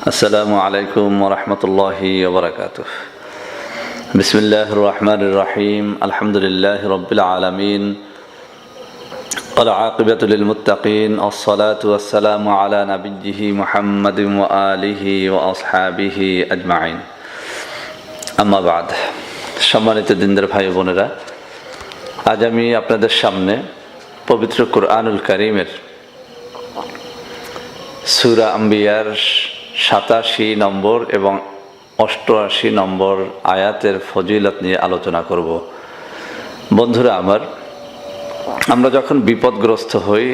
السلام عليكم ورحمة الله وبركاته بسم الله الرحمن الرحيم الحمد لله رب العالمين والعاقبة للمتقين الصلاة والسلام على نبيه محمد وآله وأصحابه أجمعين أما بعد সম্মানিত দিনদের ভাই বোনেরা আজ আমি আপনাদের সামনে পবিত্র কোরআনুল করিমের সুরা আম্বিয়ার সাতাশি নম্বর এবং অষ্টআশি নম্বর আয়াতের ফজিলত নিয়ে আলোচনা করব। বন্ধুরা আমার, আমরা যখন বিপদগ্রস্ত হই,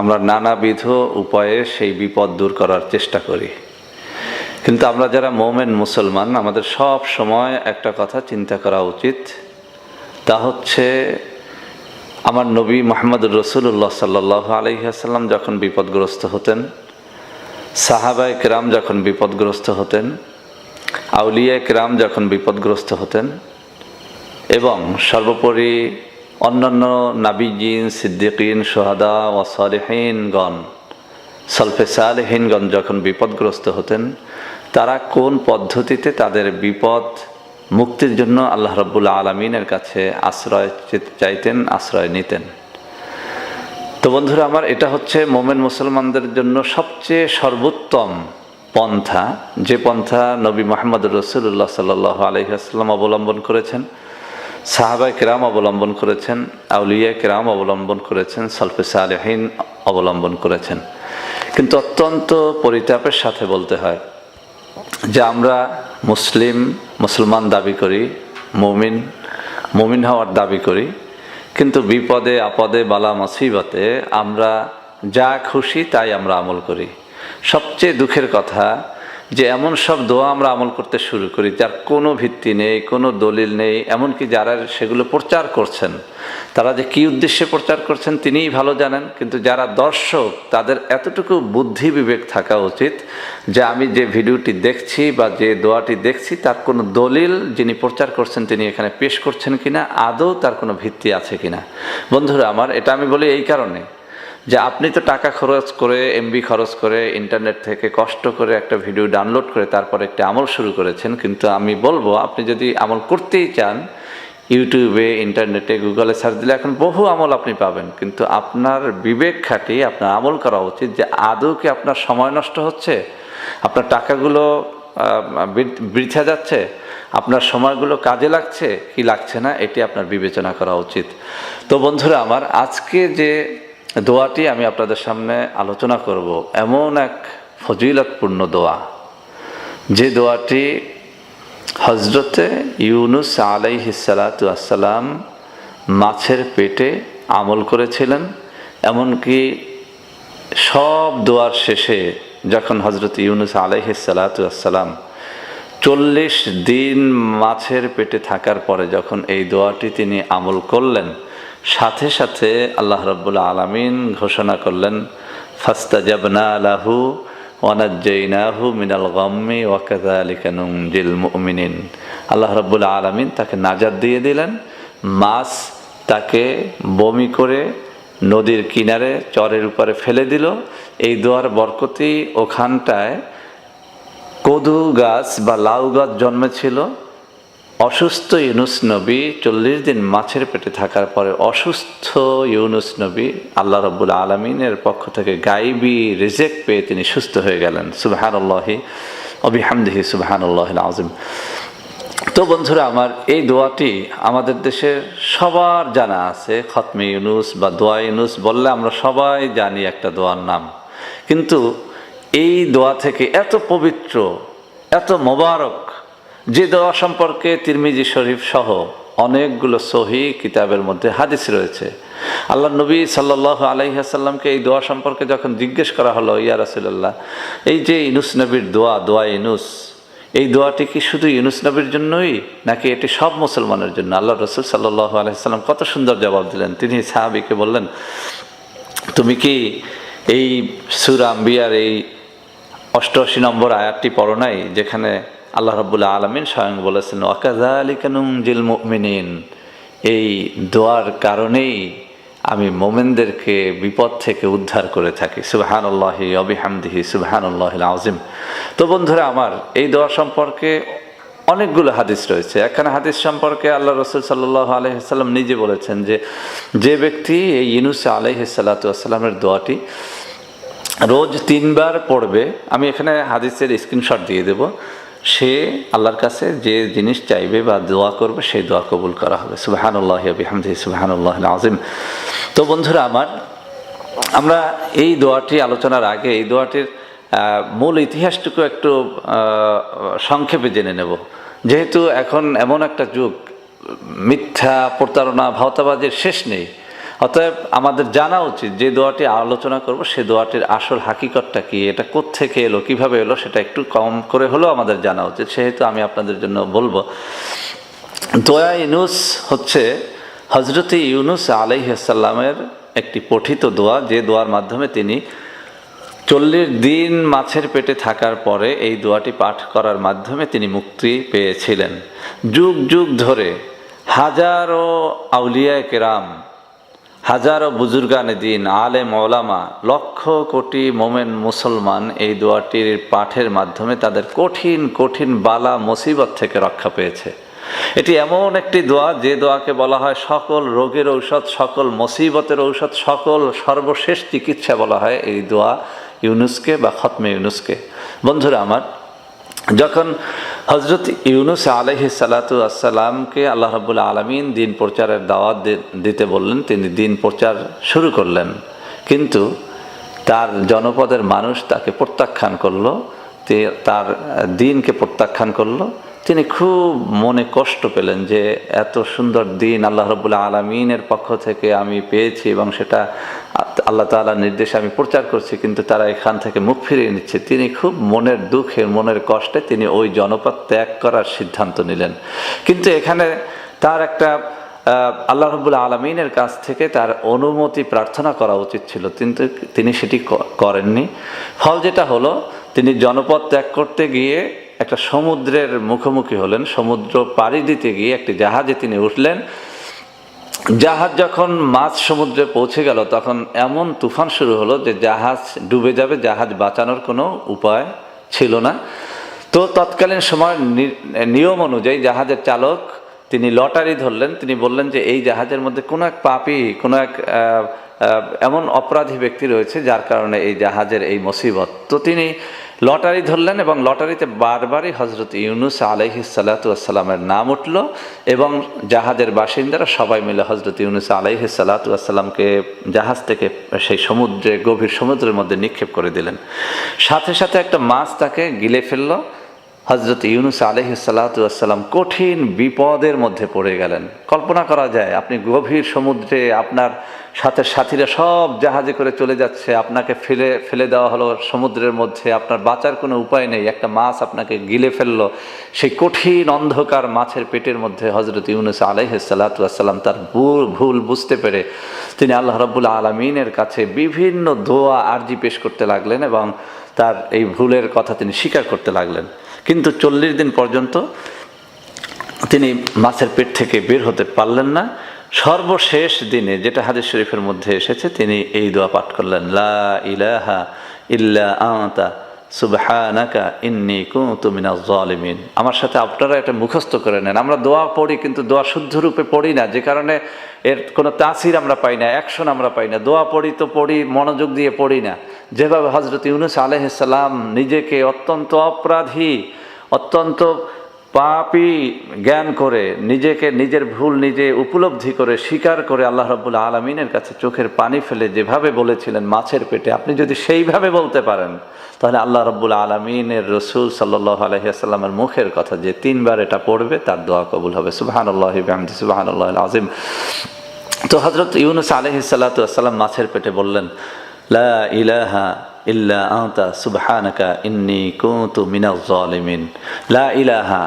আমরা নানাবিধ উপায়ে সেই বিপদ দূর করার চেষ্টা করি। কিন্তু আমরা যারা মোমেন মুসলমান, আমাদের সব সময় একটা কথা চিন্তা করা উচিত, তা হচ্ছে আমার নবী মোহাম্মদুর রসুল্লাহ সাল্লাহ আলহিহাসাল্লাম যখন বিপদগ্রস্ত হতেন সাহাবায় কেরাম যখন বিপদগ্রস্ত হতেন আউলিয়া কেরাম যখন বিপদগ্রস্ত হতেন এবং সর্বোপরি অন্যান্য নাবিজিন সিদ্দিকিন সোহাদা ও সালেহীনগণ, সলফে সালেহীনগণ যখন বিপদগ্রস্ত হতেন, তারা কোন পদ্ধতিতে তাদের বিপদ মুক্তির জন্য আল্লাহ রব্বুল আলমিনের কাছে আশ্রয় চাইতেন, আশ্রয় নিতেন? তো বন্ধুরা আমার এটা হচ্ছে মোমেন মুসলমানদের জন্য সবচেয়ে সর্বোত্তম পন্থা। যে পন্থা নবী মোহাম্মদ রসুল্লাহ সাল্লাহ আলহিহাস্লাম অবলম্বন করেছেন সাহাবাই কেরাম অবলম্বন করেছেন, আউলিয়া কেরাম অবলম্বন করেছেন, সলফে সালেহীন অবলম্বন করেছেন। কিন্তু অত্যন্ত পরিতাপের সাথে বলতে হয় যে আমরা মুসলিম, মুসলমান দাবি করি, মুমিন মুমিন হওয়ার দাবি করি। কিন্তু বিপদে, আপদে, বালা, মাসিবাতে আমরা যা খুশি তাই আমরা আমল করি। সবচেয়ে দুঃখের কথা যে এমন সব দোয়া আমরা আমল করতে শুরু করি, যার কোনো ভিত্তি নেই, কোনো দলিল নেই, এমনকি যারা সেগুলো প্রচার করছেন, তারা যে কী উদ্দেশ্যে প্রচার করছেন তিনিই ভালো জানেন, কিন্তু যারা দর্শক, তাদের এতটুকু বুদ্ধি বিবেক থাকা উচিত যে আমি যে ভিডিওটি দেখছি বা যে দোয়াটি দেখছি, তার কোনো দলিল যিনি প্রচার করছেন তিনি এখানে পেশ করছেন কিনা, আদৌ তার কোনো ভিত্তি আছে কিনা। বন্ধুরা, আমার এটা আমি বলি এই কারণে যে আপনি তো টাকা খরচ করে এমবি খরচ করে ইন্টারনেট থেকে কষ্ট করে একটা ভিডিও ডাউনলোড করে, তারপর একটি আমল শুরু করেছেন, কিন্তু আমি বলব, আপনি যদি আমল করতেই চান ইউটিউবে ইন্টারনেটে গুগলে সার্চ দিলে এখন বহু আমল আপনি পাবেন, কিন্তু আপনার বিবেক খাটিয়ে আপনার আমল করা উচিত যে আদৌ কি আপনার সময় নষ্ট হচ্ছে, আপনার টাকাগুলো বৃথা যাচ্ছে, আপনার সময়গুলো কাজে লাগছে, কি লাগছে না, এটি আপনার বিবেচনা করা উচিত। তো বন্ধুরা, আমার আজকে যে দোয়াটি আমি আপনাদের সামনে আলোচনা করব। এমন এক ফজিলতপূর্ণ দোয়া, যে দোয়াটি হজরতে ইউনুস আলাইহিসালাতু আসসালাম মাছের পেটে আমল করেছিলেন, এমনকি সব দোয়ার শেষে যখন হজরত ইউনুস আলাইহিসালাতু আসসালাম চল্লিশ দিন মাছের পেটে থাকার পরে যখন এই দোয়াটি তিনি আমল করলেন সাথে সাথে আল্লাহ রব্বুল আলমিন ঘোষণা করলেন ফাস্তা জাবনা আলাহু ওয়ানাজ্জাইনাহু মিনাল গম্মি ওয়াকাদা আলিকানুম জিল মুমিনিন। আল্লাহ রব্বুল আলমিন তাকে নাজাদ দিয়ে দিলেন, মাছ তাকে বমি করে নদীর কিনারে চরের উপরে ফেলে দিল। এই দোয়ার বরকতি ওখানটায় কদু গাছ বা লাউ গাছ জন্মেছিল। অসুস্থ ইউনুস নবী চল্লিশ দিন মাছের পেটে থাকার পরে অসুস্থ ইউনুস নবী আল্লাহ রব্বুল আলমিনের পক্ষ থেকে গাইবি রিজেক্ট পেয়ে তিনি সুস্থ হয়ে গেলেন। সুবাহান আল্লাহি অবিহামদিহি সুবাহান আল্লাহ আজিম তো বন্ধুরা, আমার এই দোয়াটি আমাদের দেশের সবার জানা আছে। খতমে ইউনুস বা দোয়া ইউনুস বললে আমরা সবাই জানি একটা দোয়ার নাম। কিন্তু এই দোয়া থেকে এত পবিত্র, এত মোবারক যে দোয়া সম্পর্কে তিরমিজি শরীফ সহ অনেকগুলো সহি কিতাবের মধ্যে হাদিস রয়েছে। আল্লাহ নবী সাল্লাহ আলহিহাসাল্লামকে এই দোয়া সম্পর্কে যখন জিজ্ঞেস করা হলো, ইয়া রাসুল্লাহ এই যে ইনুস নবীর দোয়া দোয়া ইনুস এই দোয়াটি কি শুধু ইউনুস নবীর জন্যই, নাকি এটি সব মুসলমানের জন্য? আল্লাহ রসুল সাল্লাহ আলহিসাল্লাম কত সুন্দর জবাব দিলেন। তিনি সাহাবিকে বললেন, তুমি কি এই সুরা আম্বিয়ার এই অষ্টআশি নম্বর আয়াতটি পড়ো নাই, যেখানে আল্লাহ রবুল্লা আলমিন স্বয়ং বলেছেন ওয়াকাজা আলিকানুম জিল মুমিনিন। এই দোয়ার কারণেই আমি মোমেনদেরকে বিপদ থেকে উদ্ধার করে থাকি। সুবাহান আল্লাহি অবিহামদিহি সুবাহান আল্লাহ আজিম তো বন্ধুরা, আমার এই দোয়া সম্পর্কে অনেকগুলো হাদিস রয়েছে। এখানে হাদিস সম্পর্কে আল্লাহ রসুল সাল্লাহ আলহিসাল্লাম নিজে বলেছেন যে যে ব্যক্তি এই ইনুস আলহিসাল্লাতামের দোয়াটি রোজ তিনবার পড়বে, আমি এখানে হাদিসের স্ক্রিনশট দিয়ে দেব। সে আল্লাহর কাছে যে জিনিস চাইবে বা দোয়া করবে, সেই দোয়া কবুল করা হবে। সুবাহানুল্লাহ বিহামদি সুবাহানুল্লাহ আজিম তো বন্ধুরা আমার, আমরা এই দোয়াটি আলোচনার আগে, এই দোয়াটির মূল ইতিহাসটুকু একটু সংক্ষেপে জেনে নেব। যেহেতু এখন এমন একটা যুগ, মিথ্যা প্রতারণা, ভাওতাবাজের শেষ নেই। অতএব আমাদের জানা উচিত যে দোয়াটি আলোচনা করব, সে দোয়াটির আসল হাকিকতটা কি, এটা কোত্থেকে এলো, কীভাবে এলো, সেটা একটু কম করে হলেও আমাদের জানা উচিত। সেহেতু আমি আপনাদের জন্য বলব, দোয়া ইউনুস হচ্ছে হজরত ইউনুস আলাইসাল্লামের একটি পঠিত দোয়া, যে দোয়ার মাধ্যমে তিনি চল্লিশ দিন মাছের পেটে থাকার পরে এই দোয়াটি পাঠ করার মাধ্যমে তিনি মুক্তি পেয়েছিলেন। যুগ যুগ ধরে হাজারো আউলিয়া কেরাম হাজারো বুজুর্গানে দিন আলে ওলামা, লক্ষ কোটি মোমেন মুসলমান এই দোয়াটির পাঠের মাধ্যমে তাদের কঠিন কঠিন বালা মুসিবত থেকে রক্ষা পেয়েছে। এটি এমন একটি দোয়া, যে দোয়াকে বলা হয় সকল রোগের ঔষধ, সকল মুসিবতের ঔষধ, সকল সর্বশেষ চিকিৎসা বলা হয় এই দোয়া ইউনুসকে বা খতমে ইউনুসকে। বন্ধুরা আমার, যখন হজরত ইউনুস আলহি সালাতু আসসালামকে আল্লাহ রাবুল আলমিন দিন প্রচারের দাওয়াত দিতে বললেন, তিনি দিন প্রচার শুরু করলেন। কিন্তু তার জনপদের মানুষ তাকে প্রত্যাখ্যান করল তার দিনকে প্রত্যাখ্যান করল। তিনি খুব মনে কষ্ট পেলেন যে এত সুন্দর দিন আল্লাহ রবুল্লা আলমিনের পক্ষ থেকে আমি পেয়েছি এবং সেটা আল্লাহ তাআলার নির্দেশে আমি প্রচার করছি, কিন্তু তারা এখান থেকে মুখ ফিরিয়ে নিচ্ছে। তিনি খুব মনের দুঃখে, মনের কষ্টে তিনি ওই জনপদ ত্যাগ করার সিদ্ধান্ত নিলেন। কিন্তু এখানে তার একটা আল্লাহ রবুল্লা আলমিনের কাছ থেকে তার অনুমতি প্রার্থনা করা উচিত ছিল। কিন্তু তিনি সেটি করেননি। ফল যেটা হলো, তিনি জনপদ ত্যাগ করতে গিয়ে একটা সমুদ্রের মুখোমুখি হলেন, সমুদ্র পাড়ি দিতে গিয়ে একটি জাহাজে তিনি উঠলেন। জাহাজ যখন মাঝ সমুদ্রে পৌঁছে গেল, তখন এমন তুফান শুরু হলো যে জাহাজ ডুবে যাবে, জাহাজ বাঁচানোর কোনো উপায় ছিল না। তো তৎকালীন সময় নিয়ম অনুযায়ী জাহাজের চালক তিনি লটারি ধরলেন। তিনি বললেন যে, এই জাহাজের মধ্যে কোনো এক পাপি, কোনো এক এমন অপরাধী ব্যক্তি রয়েছে যার কারণে এই জাহাজের এই মুসিবত। তো তিনি লটারি ধরলেন এবং লটারিতে বারবারই হজরত ইউনুস আলহি সালাতামের নাম উঠল এবং জাহাজের বাসিন্দারা সবাই মিলে হজরত ইউনুস আলহি সালাতামকে জাহাজ থেকে সেই সমুদ্রে, গভীর সমুদ্রের মধ্যে নিক্ষেপ করে দিলেন। সাথে সাথে একটা মাছ তাকে গিলে ফেলল হজরত ইউনুস আলহ সাল্লাতাম কঠিন বিপদের মধ্যে পড়ে গেলেন। কল্পনা করা যায়, আপনি গভীর সমুদ্রে আপনার সাথে সাথীরা সব জাহাজে করে চলে যাচ্ছে, আপনাকে ফেলে ফেলে দেওয়া হলো সমুদ্রের মধ্যে, আপনার বাঁচার কোনো উপায় নেই, একটা মাছ আপনাকে গিলে ফেলল। সেই কঠিন অন্ধকার মাছের পেটের মধ্যে হজরত ইউনুস আলহ সাল্লাতাম তার ভুল ভুল বুঝতে পেরে তিনি আল্লাহ রব্বুল আলমিনের কাছে বিভিন্ন দোয়া আর্জি পেশ করতে লাগলেন এবং তার এই ভুলের কথা তিনি স্বীকার করতে লাগলেন। কিন্তু চল্লিশ দিন পর্যন্ত তিনি মাছের পেট থেকে বের হতে পারলেন না। সর্বশেষ দিনে যেটা হাদিস শরীফের মধ্যে এসেছে, তিনি এই দোয়া পাঠ করলেন, লা ইলাহা ইল্লা আতা সুবহানাকা ইন্নি কুনতু মিনাজ আমার সাথে আপনারা এটা মুখস্থ করে নেন। আমরা দোয়া পড়ি, কিন্তু দোয়া শুদ্ধ রূপে পড়ি না। যে কারণে এর কোনো তাসির আমরা পাই না, অ্যাকশন আমরা পাই না। দোয়া পড়ি তো পড়ি, মনোযোগ দিয়ে পড়ি না। যেভাবে হজরত ইউনুস আলহিসাল্লাম নিজেকে অত্যন্ত অপরাধী, অত্যন্ত পাপি জ্ঞান করে, নিজেকে নিজের ভুল নিজে উপলব্ধি করে, স্বীকার করে আল্লাহ রব্বুল আলমিনের কাছে চোখের পানি ফেলে যেভাবে বলেছিলেন মাছের পেটে, আপনি যদি সেইভাবে বলতে পারেন, তাহলে আল্লাহ রব্বুল আলমিনের রসুল সাল্লাহ আলহিহাস্লামের মুখের কথা যে তিনবার এটা পড়বে, তার দোয়া কবুল হবে। সুবাহান আল্লাহ সুবাহান আল্লাহ আজিম তো হজরত ইউনুস আলহি সাল্লাতাম মাছের পেটে বললেন, লা ইলাহা ইল্লা আতা সুবহানাকা ইন্নি কুনতু মিনাজ জালিমিন লা ইলাহা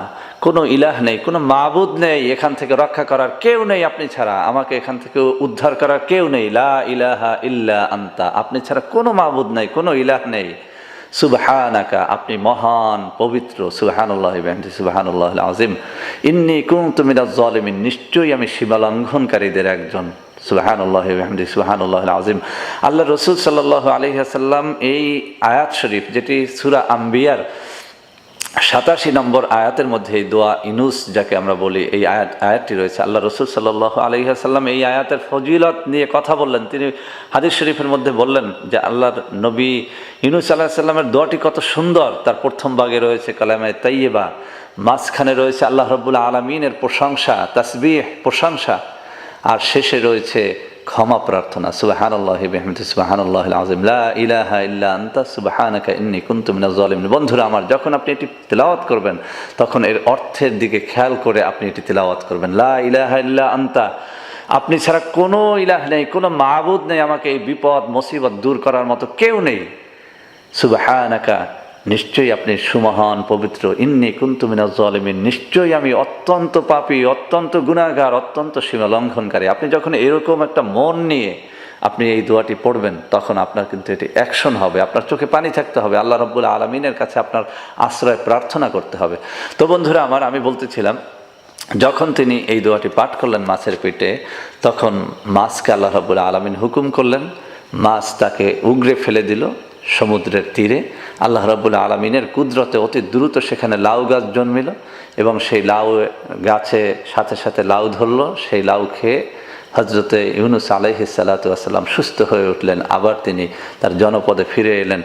কোনো ইলাহ নেই, কোনো মাবুদ নেই এখান থেকে রক্ষা করার কেউ নেই আপনি ছাড়া। আমাকে এখান থেকে উদ্ধার করার কেউ নেই। লা ইলাহা ইল্লা আন্তা। আপনি ছাড়া কোনো মাবুদ নেই, কোনো ইলাহ নেই। সুবহানাকা, আপনি মহান, পবিত্র। সুবহানুল্লাহ সুবহানুল্লাহ আজিম ইন্নি কুনতু মিনাজ জালিমিন। নিশ্চয়ই আমি সীমা লঙ্ঘনকারীদের একজন। সুবাহানুল্লাহ সুবাহানুল্লাহ আজিম আল্লাহ রসুল সাল্লাহ আলহিহাসাল্লাম এই আয়াত শরীফ, যেটি সুরা আম্বিয়ার সাতাশি নম্বর আয়াতের মধ্যে এই দোয়া ইনুস যাকে আমরা বলি, এই আয়াত, আয়াতটি রয়েছে। আল্লাহ রসুল সাল্লাহ আলহিহাসাল্লাম এই আয়াতের ফজিলত নিয়ে কথা বললেন। তিনি হাদিস শরীফের মধ্যে বললেন যে, আল্লাহর নবী ইনুস আল্লাহ সাল্লামের দোয়াটি কত সুন্দর। তার প্রথম ভাগে রয়েছে কালামায় তাইয়েবা মাঝখানে রয়েছে আল্লাহ রব্বুল্লা আলমিনের প্রশংসা, তাসবিহ, প্রশংসা। আর শেষে রয়েছে ক্ষমা প্রার্থনা। সুবাহান আল্লাহ বেহমদ সুবাহান আল্লাহ আজিম ইলাহা ইল্লা আন্তা, সুবাহানাকা ইন্নি কুনতু মিনাজ জালিমিন বন্ধুরা আমার, যখন আপনি এটি তেলাওয়াত করবেন, তখন এর অর্থের দিকে খেয়াল করে আপনি এটি তেলাওয়াত করবেন। লা ইলাহা ইল্লা আন্তা, আপনি ছাড়া কোনো ইলাহ নেই, কোনো মাহবুদ নেই আমাকে এই বিপদ, মুসিবত দূর করার মতো কেউ নেই। সুবাহানাকা নিশ্চয়ই আপনি সুমহান, পবিত্র। ইন্নি কুন্তুমিনা জলিমিন। নিশ্চয়ই আমি অত্যন্ত পাপী, অত্যন্ত গুণাগার অত্যন্ত সীমা লঙ্ঘনকারী আপনি যখন এরকম একটা মন নিয়ে আপনি এই দোয়াটি পড়বেন, তখন আপনার কিন্তু এটি অ্যাকশন হবে। আপনার চোখে পানি থাকতে হবে। আল্লাহ রব্বুল আলমিনের কাছে আপনার আশ্রয় প্রার্থনা করতে হবে। তো বন্ধুরা, আমার আমি বলতেছিলাম, যখন তিনি এই দোয়াটি পাঠ করলেন মাছের পেটে, তখন মাছকে আল্লাহ রব্বুল আলমিন হুকুম করলেন, মাছ তাকে উগড়ে ফেলে দিল। সমুদ্রের তীরে। আল্লাহ রাবুল আলমিনের কুদরতে অতি দ্রুত সেখানে লাউ গাছ জন্মিল এবং সেই লাউ গাছে সাথে সাথে লাউ ধরলো। সেই লাউ খেয়ে হজরতে ইউনুস আলহি সাল্লাতাম সুস্থ হয়ে উঠলেন। আবার তিনি তার জনপদে ফিরে এলেন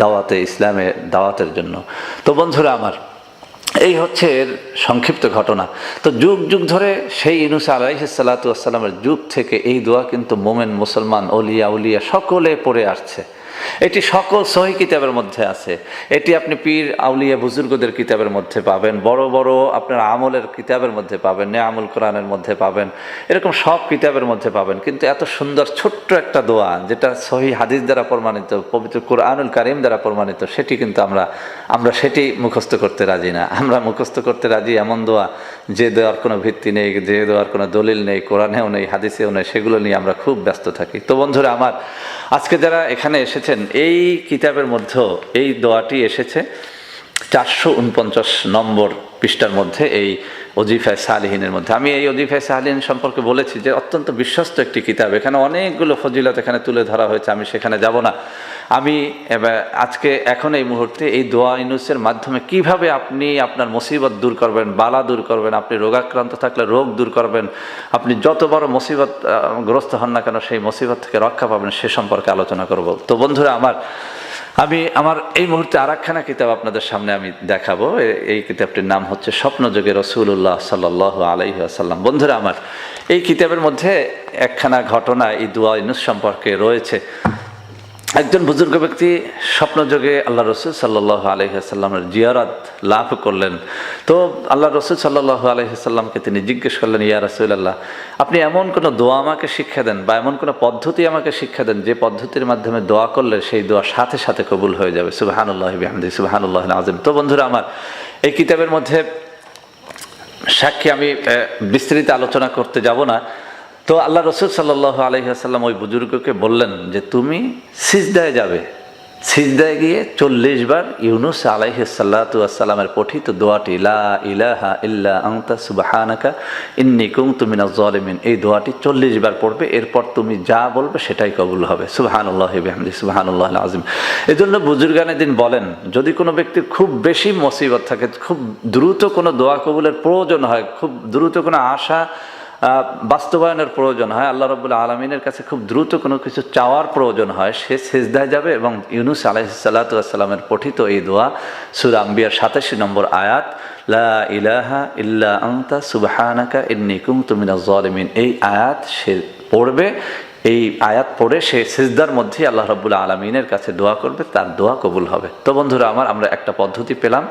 দাওয়াতে, ইসলামে দাওয়াতের জন্য। তো বন্ধুরা আমার, এই হচ্ছে এর সংক্ষিপ্ত ঘটনা। তো যুগ যুগ ধরে সেই ইনুস আলাইসাল্লাতামের যুগ থেকে এই দোয়া কিন্তু মোমেন, মুসলমান, অলিয়া, উলিয়া সকলে পড়ে আসছে। এটি সকল সহি কিতাবের মধ্যে আছে। এটি আপনি পীর, আউলিয়া বুজুর্গদের কিতাবের মধ্যে পাবেন, বড় বড় আপনার আমলের কিতাবের মধ্যে পাবেন, নেয়ামুল কোরআনের মধ্যে পাবেন, এরকম সব কিতাবের মধ্যে পাবেন। কিন্তু এত সুন্দর ছোট্ট একটা দোয়া যেটা সহি হাদিস দ্বারা প্রমাণিত, পবিত্র কোরআনুল কারিম দ্বারা প্রমাণিত, সেটি কিন্তু আমরা আমরা সেটি মুখস্থ করতে রাজি না। আমরা মুখস্থ করতে রাজি এমন দোয়া, যে দেওয়ার কোনো ভিত্তি নেই, যে দেওয়ার কোনো দলিল নেই, কোরআনেও নেই, হাদিসেও নেই, সেগুলো নিয়ে আমরা খুব ব্যস্ত থাকি। তো বন্ধুরা, আমার আজকে যারা এখানে এসেছেন, এই কিতাবের মধ্যে, এই দোয়াটি এসেছে চারশো উনপঞ্চাশ নম্বর পৃষ্ঠার মধ্যে, এই অজিফায় সালিহিনের মধ্যে। আমি এই অজিফায় সালিহিন সম্পর্কে বলেছি যে অত্যন্ত বিশ্বস্ত একটি কিতাব। এখানে অনেকগুলো ফজিলত এখানে তুলে ধরা হয়েছে, আমি সেখানে যাব না। আমি আজকে এখন এই মুহূর্তে এই দোয়া ইনুসের মাধ্যমে কীভাবে আপনি আপনার মুসিবত দূর করবেন, বালা দূর করবেন, আপনি রোগাক্রান্ত থাকলে রোগ দূর করবেন, আপনি যত বড় মুসিবত গ্রস্ত হন না কেন সেই মুসিবত থেকে রক্ষা পাবেন সে সম্পর্কে আলোচনা করব। তো বন্ধুরা, আমার, আমি আমার এই মুহূর্তে আর একখানা কিতাব আপনাদের সামনে আমি দেখাবো। এই কিতাবটির নাম হচ্ছে স্বপ্নযোগে রসুল্লাহ সাল্লাহ আলাইহি আসাল্লাম বন্ধুরা, আমার এই কিতাবের মধ্যে একখানা ঘটনা এই দোয়া ইনুস সম্পর্কে রয়েছে। একজন বুজুর্গ ব্যক্তি স্বপ্নযোগে আল্লাহ রসুল সাল্লাহ আলহিহাসাল্লামের জিয়ারাত লাভ করলেন। তো আল্লাহ রসুল সাল্লাহ আলহিহাসাল্লামকে তিনি জিজ্ঞেস করলেন, ইয়া রসুল্লাহ আপনি এমন কোনো দোয়া আমাকে শিক্ষা দেন বা এমন কোনো পদ্ধতি আমাকে শিক্ষা দেন যে পদ্ধতির মাধ্যমে দোয়া করলে সেই দোয়া সাথে সাথে কবুল হয়ে যাবে? সুবাহানুল্লাহ বিহামদি সুবাহানুল্লাহ আজম তো বন্ধুরা আমার, এই কিতাবের মধ্যে সাক্ষী আমি বিস্তৃত আলোচনা করতে যাব না। তো আল্লাহ রসুল সাল্লাহ আলহিহাসাল্লাম ওই বুজুর্গকে বললেন যে তুমি সিজদায় যাবে। সিজদায় গিয়ে চল্লিশ বার ইউনুস আলাইসাল্লাতামের পঠিত দোয়াটি, লা ইলাহা ইল্লা আংতা সুবাহানাকা ইন্নি কুম তুমিনা জলেমিন এই দোয়াটি চল্লিশ বার পড়বে। এরপর তুমি যা বলবে সেটাই কবুল হবে। সুবাহানুল্লাহ বেহমদি, সুবাহানুল্লাহ আজিম এই জন্য বুজুর্গানে দিন বলেন, যদি কোনো ব্যক্তির খুব বেশি মুসিবত থাকে, খুব দ্রুত কোনো দোয়া কবুলের প্রয়োজন হয়, খুব দ্রুত কোনো আশা বাস্তবায়নের প্রয়োজন হয়। আল্লাহ রবুল্লা আলমিনের কাছে খুব দ্রুত কোনো কিছু চাওয়ার প্রয়োজন হয়। সে সেজদায় যাবে এবং ইউনুস আলাহিসাল্লাতামের পঠিত এই দোয়া, সুর আম্বিয়ার সাতাশি নম্বর আয়াত, লা ইলাহা ইল্লা আন্তা সুবাহানাকা ইন্নি কুমতুমিনা জলমিন এই আয়াত সে পড়বে। এই আয়াত পড়ে সে সিজদার মধ্যেই আল্লাহ রব্বুল্লা আলমিনের কাছে দোয়া করবে, তার দোয়া কবুল হবে। তো বন্ধুরা, আমার, আমরা একটা পদ্ধতি পেলাম।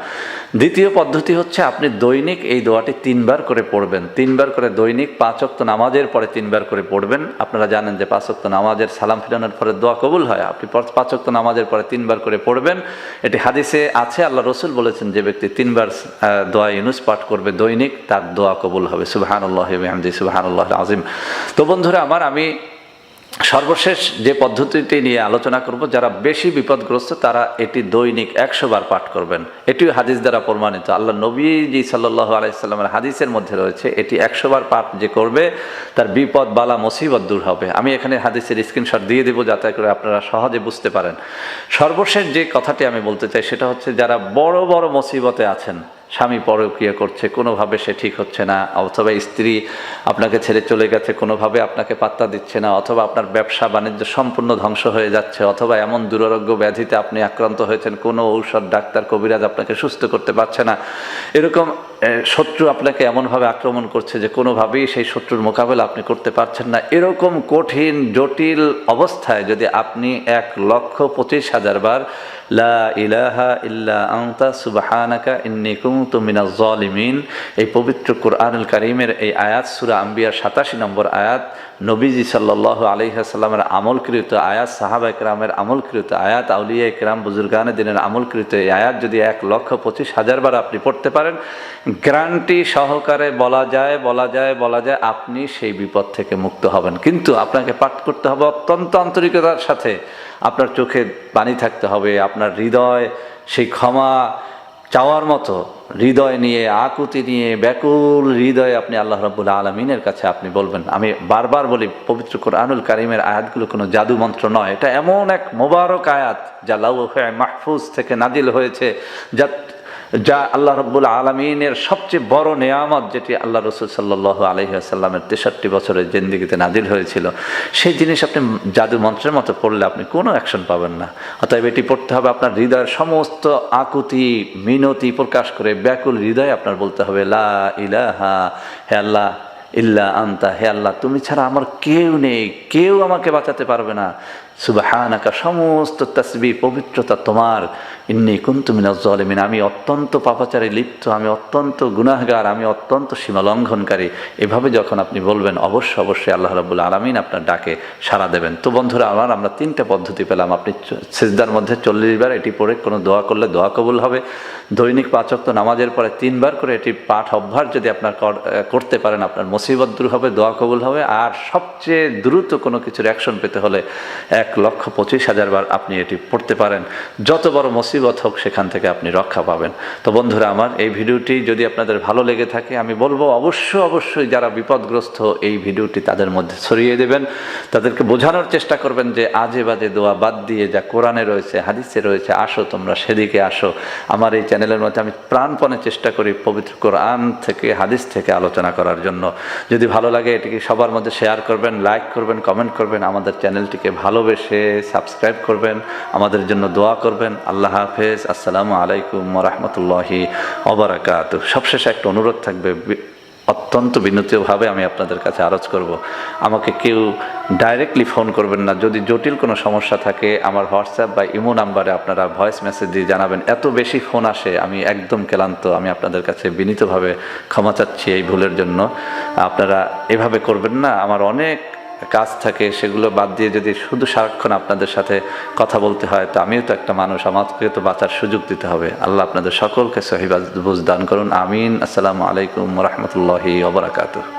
দ্বিতীয় পদ্ধতি হচ্ছে আপনি দৈনিক এই দোয়াটি তিনবার করে পড়বেন। তিনবার করে দৈনিক পাঁচক্ত নামাজের পরে তিনবার করে পড়বেন। আপনারা জানেন যে পাঁচক্ত নামাজের সালাম ফিরানোর পরে দোয়া কবুল হয়। আপনি পাঁচক্ত নামাজের পরে তিনবার করে পড়বেন। এটি হাদিসে আছে, আল্লাহ রসুল বলেছেন, যে ব্যক্তি তিনবার দোয়া ইউনুস পাঠ করবে দৈনিক, তার দোয়া কবুল হবে। সুবাহানুল্লাহ সুবাহানুল্লাহ আজিম তো বন্ধুরা, আমার, আমি সর্বশেষ যে পদ্ধতিটি নিয়ে আলোচনা করব, যারা বেশি বিপদগ্রস্ত, তারা এটি দৈনিক একশো বার পাঠ করবেন। এটিও হাদিস দ্বারা প্রমাণিত। আল্লাহ নবীজি সাল্লাহ আলাইসাল্লামের হাদিসের মধ্যে রয়েছে, এটি একশো বার পাঠ যে করবে, তার বিপদ, বালা, মুসিবত দূর হবে। আমি এখানে হাদিসের স্ক্রিনশট দিয়ে দেবো, যাতে করে আপনারা সহজে বুঝতে পারেন। সর্বশেষ যে কথাটি আমি বলতে চাই, সেটা হচ্ছে, যারা বড় বড় মুসিবতে আছেন স্বামী পরক্রিয়া করছে, কোনোভাবে সে ঠিক হচ্ছে না, অথবা স্ত্রী আপনাকে ছেড়ে চলে গেছে, কোনোভাবে আপনাকে পাত্তা দিচ্ছে না, অথবা আপনার ব্যবসা বাণিজ্য সম্পূর্ণ ধ্বংস হয়ে যাচ্ছে, অথবা এমন দুরারোগ্য ব্যাধিতে আপনি আক্রান্ত হয়েছেন, কোনো ঔষধ, ডাক্তার, কবিরাজ আপনাকে সুস্থ করতে পারছে না। এরকম শত্রু আপনাকে এমনভাবে আক্রমণ করছে যে কোনোভাবেই সেই শত্রুর মোকাবেলা আপনি করতে পারছেন না। এরকম কঠিন, জটিল অবস্থায় যদি আপনি এক লক্ষ পঁচিশ হাজার বার, লা ইলাহা ইল্লা জালিমিন এই পবিত্র কোরআনুল কারীমের এই আয়াত, সূরা আম্বিয়ার 87 নম্বর আয়াত, নবীজি সাল্লাল্লাহু আলাইহি সাল্লামের আমলকৃত আয়াত, সাহাবা একরামের আমলকৃত আয়াত, আউলিয়া একরাম, বুজুর্গানে দিনের আমলকৃত এই আয়াত যদি এক লক্ষ পঁচিশ হাজার বার আপনি পড়তে পারেন গ্যারান্টি সহকারে বলা যায় বলা যায় বলা যায়, আপনি সেই বিপদ থেকে মুক্ত হবেন। কিন্তু আপনাকে পাঠ করতে হবে অত্যন্ত আন্তরিকতার সাথে। আপনার চোখে পানি থাকতে হবে, আপনার হৃদয় সেই ক্ষমা চাওয়ার মতো। হৃদয় নিয়ে, আকুতি নিয়ে, ব্যাকুল হৃদয়ে আপনি আল্লাহ রাব্বুল আলমিনের কাছে আপনি বলবেন। আমি বারবার বলি, পবিত্র কোরআনুল কারিমের আয়াতগুলো কোনো জাদু মন্ত্র নয়। এটা এমন এক মোবারক আয়াত যা লাউহে মাহফুজ থেকে নাদিল হয়েছে, যা যা আল্লাহ রব্বুল আলমিনের সবচেয়ে বড় নেয়ামত, যেটি আল্লাহ রসুল সাল্লাহ আলহিহাসাল্লামের তেষট্টি বছরের জিন্দিগিতে নাজিল হয়েছিল, সেই জিনিস আপনি জাদু মন্ত্রের মতো পড়লে আপনি কোনো অ্যাকশন পাবেন না। অতএব এটি পড়তে হবে আপনার হৃদয়ের সমস্ত আকুতি, মিনতি প্রকাশ করে ব্যাকুল হৃদয় আপনার বলতে হবে, লা ইলাহা, হে আল্লাহ, ইল্লা আন্তা, হে আল্লাহ, তুমি ছাড়া আমার কেউ নেই, কেউ আমাকে বাঁচাতে পারবে না। সুবাহানাকা, সমস্ত তসবি পবিত্রতা তোমার। ইন্নি কুন্তু মিনাজ জালিমিন, আমি অত্যন্ত পাপাচারে লিপ্ত, আমি অত্যন্ত গুনাহগার, আমি অত্যন্ত সীমা লঙ্ঘনকারী এভাবে যখন আপনি বলবেন, অবশ্য, অবশ্যই আল্লাহ রাবুল আলমিন আপনার ডাকে সাড়া দেবেন। তো বন্ধুরা, আমার, আমরা তিনটে পদ্ধতি পেলাম। আপনি সিজদার মধ্যে চল্লিশ বার এটি পড়ে কোনো দোয়া করলে দোয়া কবুল হবে। দৈনিক পাচক তো নামাজের পরে তিনবার করে এটি পাঠ অভ্যাস যদি আপনার কর- করতে পারেন, আপনার মুসিবত দূর হবে, দোয়া কবুল হবে। আর সবচেয়ে দ্রুত কোনো কিছুর অ্যাকশন পেতে হলে এক লক্ষ পঁচিশ হাজার বার আপনি এটি পড়তে পারেন। যত বড় মুসিবত হোক সেখান থেকে আপনি রক্ষা পাবেন। তো বন্ধুরা আমার এই ভিডিওটি যদি আপনাদের ভালো লেগে থাকে, আমি বলব অবশ্য অবশ্যই যারা বিপদগ্রস্ত এই ভিডিওটি তাদের মধ্যে ছড়িয়ে দেবেন। তাদেরকে বোঝানোর চেষ্টা করবেন যে আজে বাজে দোয়া বাদ দিয়ে যা কোরআনে রয়েছে, হাদিসে রয়েছে, আসো তোমরা সেদিকে আসো। আমার এই চ্যানেলের মধ্যে আমি প্রাণপণে চেষ্টা করি পবিত্র কোরআন থেকে, হাদিস থেকে আলোচনা করার জন্য। যদি ভালো লাগে এটিকে সবার মধ্যে শেয়ার করবেন, লাইক করবেন, কমেন্ট করবেন, আমাদের চ্যানেলটিকে ভালোবেসে সাবস্ক্রাইব করবেন, আমাদের জন্য দোয়া করবেন। আল্লাহ হাফেজ। আসসালামু আলাইকুম রহমতুল্লাহি অবরাকাত সবশেষে একটা অনুরোধ থাকবে অত্যন্ত বিনতীয়ভাবে আমি আপনাদের কাছে আরজ করব। আমাকে কেউ ডাইরেক্টলি ফোন করবেন না। যদি জটিল কোনো সমস্যা থাকে, আমার হোয়াটসঅ্যাপ বা ইমো নাম্বারে আপনারা ভয়েস মেসেজ দিয়ে জানাবেন। এত বেশি ফোন আসে, আমি একদম ক্লান্ত। আমি আপনাদের কাছে বিনীতভাবে ক্ষমা চাচ্ছি এই ভুলের জন্য। আপনারা এভাবে করবেন না। আমার অনেক কাজ থাকে, সেগুলো বাদ দিয়ে যদি শুধু সারাক্ষণ আপনাদের সাথে কথা বলতে হয়, তো আমিও তো একটা মানুষ আমাকে তো বাঁচার সুযোগ দিতে হবে। আল্লাহ আপনাদের সকলকে সহিবাজ বুঝ দান করুন, আমিন। আসসালামু আলাইকুম রহমতুল্লাহি ওবরাকাতু